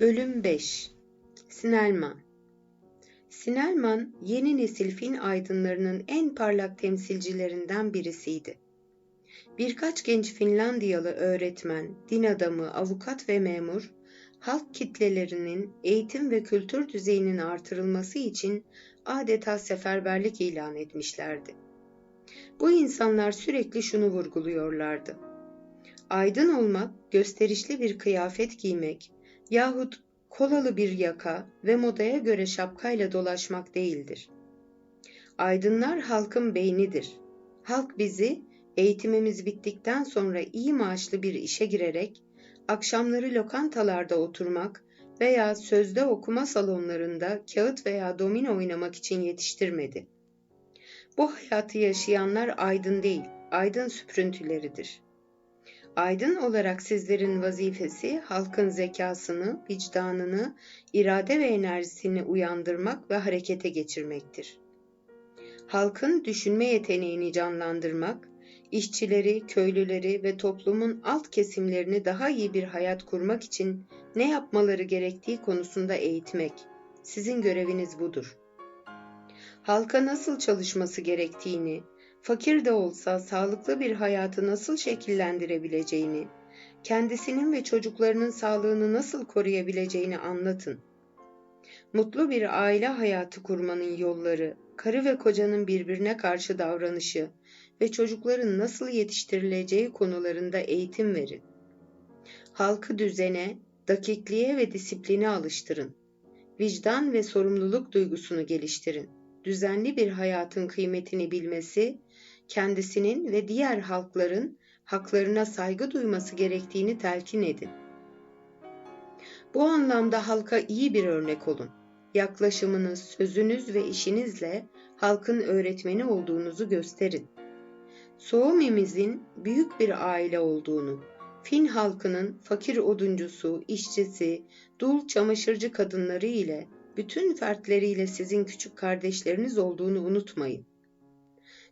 Bölüm 5 Sinelman Sinelman, yeni nesil Fin aydınlarının en parlak temsilcilerinden birisiydi. Birkaç genç Finlandiyalı öğretmen, din adamı, avukat ve memur, halk kitlelerinin eğitim ve kültür düzeyinin artırılması için adeta seferberlik ilan etmişlerdi. Bu insanlar sürekli şunu vurguluyorlardı. Aydın olmak, gösterişli bir kıyafet giymek yahut kolalı bir yaka ve modaya göre şapkayla dolaşmak değildir. Aydınlar halkın beynidir. Halk bizi eğitimimiz bittikten sonra iyi maaşlı bir işe girerek akşamları lokantalarda oturmak veya sözde okuma salonlarında kağıt veya domino oynamak için yetiştirmedi. Bu hayatı yaşayanlar aydın değil, aydın süprüntüleridir. Aydın olarak sizlerin vazifesi halkın zekasını, vicdanını, irade ve enerjisini uyandırmak ve harekete geçirmektir. Halkın düşünme yeteneğini canlandırmak, işçileri, köylüleri ve toplumun alt kesimlerini daha iyi bir hayat kurmak için ne yapmaları gerektiği konusunda eğitmek. Sizin göreviniz budur. Halka nasıl çalışması gerektiğini, fakir de olsa sağlıklı bir hayatı nasıl şekillendirebileceğini, kendisinin ve çocuklarının sağlığını nasıl koruyabileceğini anlatın. Mutlu bir aile hayatı kurmanın yolları, karı ve kocanın birbirine karşı davranışı ve çocukların nasıl yetiştirileceği konularında eğitim verin. Halkı düzene, dakikliğe ve disipline alıştırın. Vicdan ve sorumluluk duygusunu geliştirin. Düzenli bir hayatın kıymetini bilmesi kendisinin ve diğer halkların haklarına saygı duyması gerektiğini telkin edin. Bu anlamda halka iyi bir örnek olun. Yaklaşımınız, sözünüz ve işinizle halkın öğretmeni olduğunuzu gösterin. Suomimizin büyük bir aile olduğunu, Fin halkının fakir oduncusu, işçisi, dul çamaşırcı kadınları ile bütün fertleriyle sizin küçük kardeşleriniz olduğunu unutmayın.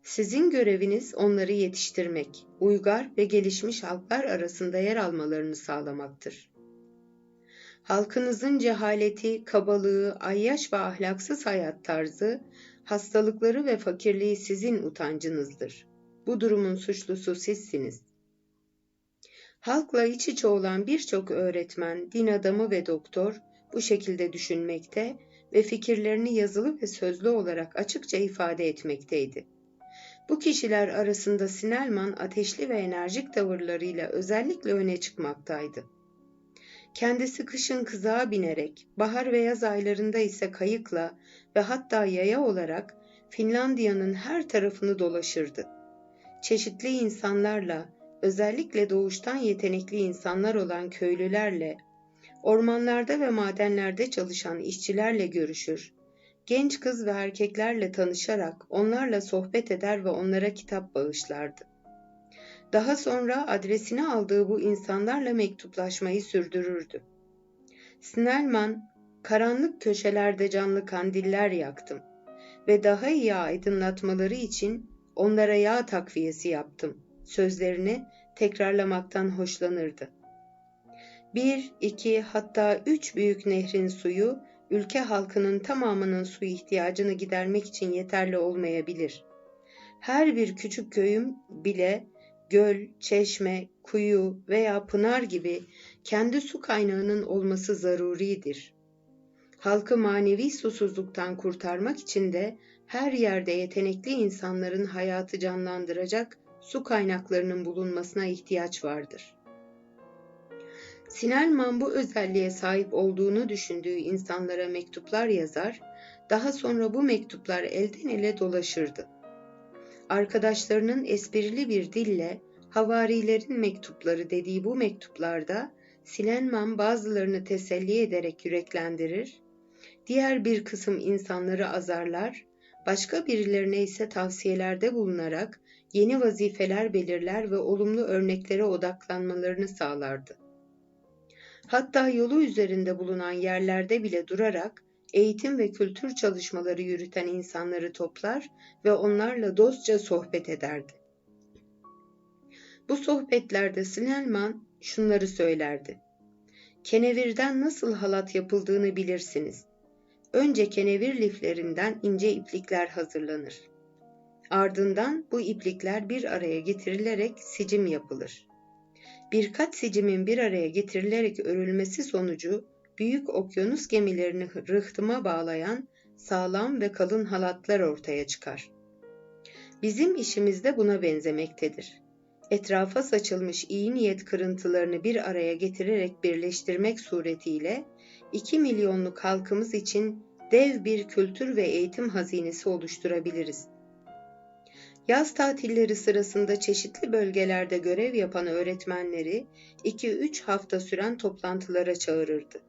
Sizin göreviniz onları yetiştirmek, uygar ve gelişmiş halklar arasında yer almalarını sağlamaktır. Halkınızın cehaleti, kabalığı, ayyaş ve ahlaksız hayat tarzı, hastalıkları ve fakirliği sizin utancınızdır. Bu durumun suçlusu sizsiniz. Halkla iç içe olan birçok öğretmen, din adamı ve doktor bu şekilde düşünmekte ve fikirlerini yazılı ve sözlü olarak açıkça ifade etmekteydi. Bu kişiler arasında Sinelman ateşli ve enerjik tavırlarıyla özellikle öne çıkmaktaydı. Kendisi kışın kızağa binerek, bahar ve yaz aylarında ise kayıkla ve hatta yaya olarak Finlandiya'nın her tarafını dolaşırdı. Çeşitli insanlarla, özellikle doğuştan yetenekli insanlar olan köylülerle, ormanlarda ve madenlerde çalışan işçilerle görüşür, genç kız ve erkeklerle tanışarak onlarla sohbet eder ve onlara kitap bağışlardı. Daha sonra adresini aldığı bu insanlarla mektuplaşmayı sürdürürdü. Snellman, karanlık köşelerde canlı kandiller yaktım ve daha iyi aydınlatmaları için onlara yağ takviyesi yaptım. Sözlerini tekrarlamaktan hoşlanırdı. Bir, iki hatta üç büyük nehrin suyu ülke halkının tamamının su ihtiyacını gidermek için yeterli olmayabilir. Her bir küçük köyüm bile göl, çeşme, kuyu veya pınar gibi kendi su kaynağının olması zaruridir. Halkı manevi susuzluktan kurtarmak için de her yerde yetenekli insanların hayatı canlandıracak su kaynaklarının bulunmasına ihtiyaç vardır. Sinelman bu özelliğe sahip olduğunu düşündüğü insanlara mektuplar yazar, daha sonra bu mektuplar elden ele dolaşırdı. Arkadaşlarının esprili bir dille havarilerin mektupları dediği bu mektuplarda Sinelman bazılarını teselli ederek yüreklendirir, diğer bir kısım insanları azarlar, başka birilerine ise tavsiyelerde bulunarak yeni vazifeler belirler ve olumlu örneklere odaklanmalarını sağlardı. Hatta yolu üzerinde bulunan yerlerde bile durarak eğitim ve kültür çalışmaları yürüten insanları toplar ve onlarla dostça sohbet ederdi. Bu sohbetlerde Snellman şunları söylerdi. Kenevirden nasıl halat yapıldığını bilirsiniz. Önce kenevir liflerinden ince iplikler hazırlanır. Ardından bu iplikler bir araya getirilerek sicim yapılır. Birkaç sicimin bir araya getirilerek örülmesi sonucu büyük okyanus gemilerini rıhtıma bağlayan sağlam ve kalın halatlar ortaya çıkar. Bizim işimiz de buna benzemektedir. Etrafa saçılmış iyi niyet kırıntılarını bir araya getirerek birleştirmek suretiyle 2 milyonluk halkımız için dev bir kültür ve eğitim hazinesi oluşturabiliriz. Yaz tatilleri sırasında çeşitli bölgelerde görev yapan öğretmenleri 2-3 hafta süren toplantılara çağırırdı.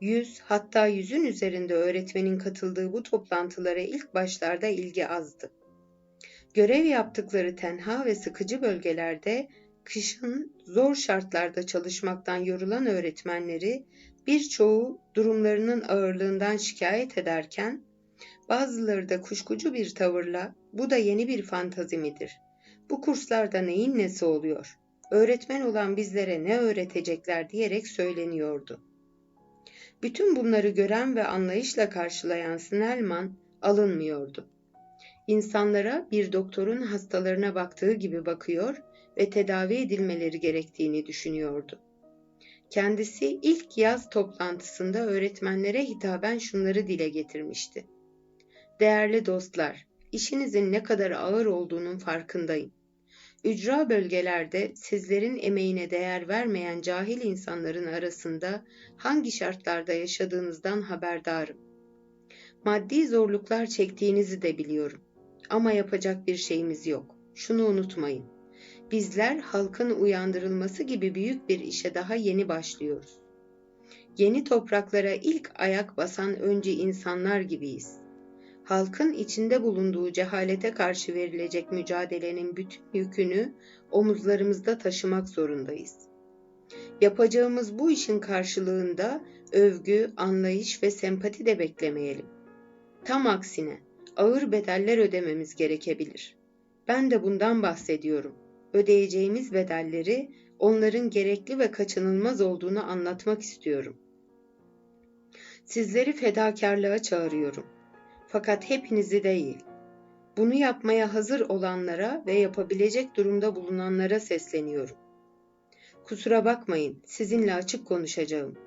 Yüz hatta yüzün üzerinde öğretmenin katıldığı bu toplantılara ilk başlarda ilgi azdı. Görev yaptıkları tenha ve sıkıcı bölgelerde kışın zor şartlarda çalışmaktan yorulan öğretmenleri birçoğu durumlarının ağırlığından şikayet ederken bazıları da kuşkucu bir tavırla bu da yeni bir fantazi midir? Bu kurslarda neyin nesi oluyor? Öğretmen olan bizlere ne öğretecekler diyerek söyleniyordu. Bütün bunları gören ve anlayışla karşılayan Snellman alınmıyordu. İnsanlara bir doktorun hastalarına baktığı gibi bakıyor ve tedavi edilmeleri gerektiğini düşünüyordu. Kendisi ilk yaz toplantısında öğretmenlere hitaben şunları dile getirmişti. Değerli dostlar, işinizin ne kadar ağır olduğunun farkındayım. Ücra bölgelerde sizlerin emeğine değer vermeyen cahil insanların arasında hangi şartlarda yaşadığınızdan haberdarım. Maddi zorluklar çektiğinizi de biliyorum. Ama yapacak bir şeyimiz yok. Şunu unutmayın. Bizler halkın uyandırılması gibi büyük bir işe daha yeni başlıyoruz. Yeni topraklara ilk ayak basan önce insanlar gibiyiz halkın içinde bulunduğu cehalete karşı verilecek mücadelenin bütün yükünü omuzlarımızda taşımak zorundayız. Yapacağımız bu işin karşılığında övgü, anlayış ve sempati de beklemeyelim. Tam aksine ağır bedeller ödememiz gerekebilir. Ben de bundan bahsediyorum. Ödeyeceğimiz bedelleri onların gerekli ve kaçınılmaz olduğunu anlatmak istiyorum. Sizleri fedakarlığa çağırıyorum. Fakat hepinizi değil. Bunu yapmaya hazır olanlara ve yapabilecek durumda bulunanlara sesleniyorum. Kusura bakmayın, sizinle açık konuşacağım.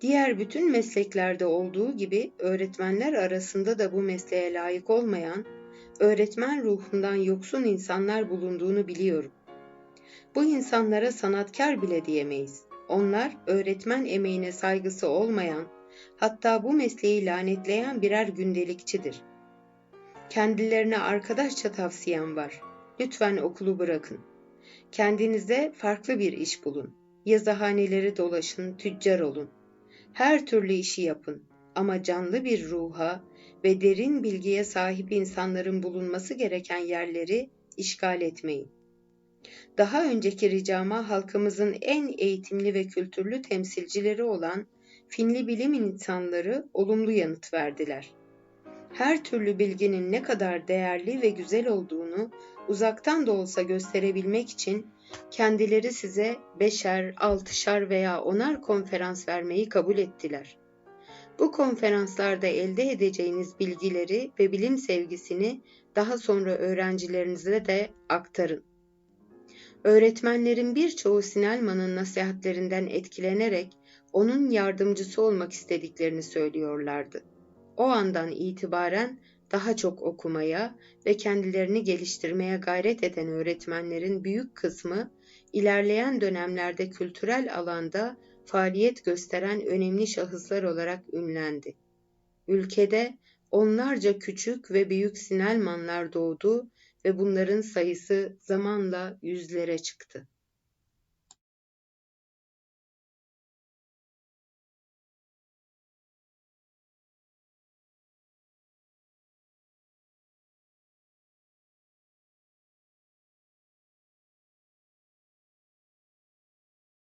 Diğer bütün mesleklerde olduğu gibi öğretmenler arasında da bu mesleğe layık olmayan, öğretmen ruhundan yoksun insanlar bulunduğunu biliyorum. Bu insanlara sanatkar bile diyemeyiz. Onlar öğretmen emeğine saygısı olmayan, hatta bu mesleği lanetleyen birer gündelikçidir. Kendilerine arkadaşça tavsiyem var. Lütfen okulu bırakın. Kendinize farklı bir iş bulun. Yazıhaneleri dolaşın, tüccar olun. Her türlü işi yapın ama canlı bir ruha ve derin bilgiye sahip insanların bulunması gereken yerleri işgal etmeyin. Daha önceki ricama halkımızın en eğitimli ve kültürlü temsilcileri olan Finli bilim insanları olumlu yanıt verdiler. Her türlü bilginin ne kadar değerli ve güzel olduğunu uzaktan da olsa gösterebilmek için kendileri size beşer, altışar veya onar konferans vermeyi kabul ettiler. Bu konferanslarda elde edeceğiniz bilgileri ve bilim sevgisini daha sonra öğrencilerinize de aktarın. Öğretmenlerin birçoğu Sinelman'ın nasihatlerinden etkilenerek onun yardımcısı olmak istediklerini söylüyorlardı. O andan itibaren daha çok okumaya ve kendilerini geliştirmeye gayret eden öğretmenlerin büyük kısmı ilerleyen dönemlerde kültürel alanda faaliyet gösteren önemli şahıslar olarak ünlendi. Ülkede onlarca küçük ve büyük Sinelmanlar doğdu ve bunların sayısı zamanla yüzlere çıktı.